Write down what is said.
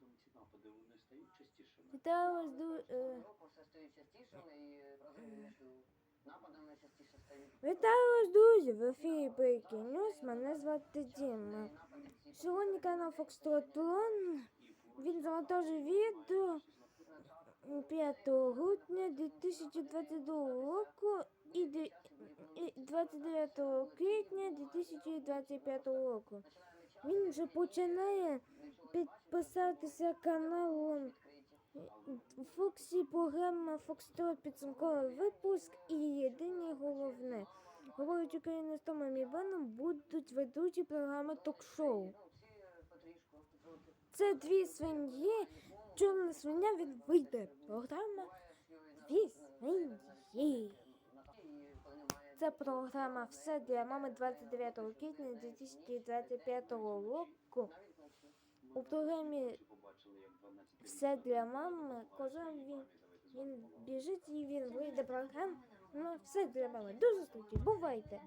вони ці напади, вони стають частішими. Вітаю вас, ду... е, Року все стають частішими і разом між нападами частіше стають. Вітаю вас, друзі! В ефірі Breaking News. Мене звати Діма. Сьогодні канал Foxtrot Він завантажив відео 5 грудня 2022 року і 29 квітня 2025 року. Він вже починає підписатися каналом Фоксі, програма Фокстрот підсумковий випуск і єдине головне. Говорить Україна з Томом Іваном будуть ведучі програми ток-шоу. Це дві свиньї. Чорна свиня він вийде. Програма Дві свиньї. Це програма Все для мами 29 квітня 2025 року. У програмі Чи побачили, як 12 Все для мами. Кожен він, він біжить і він вийде програм. Ну, все для мами. До зустрічі. Бувайте!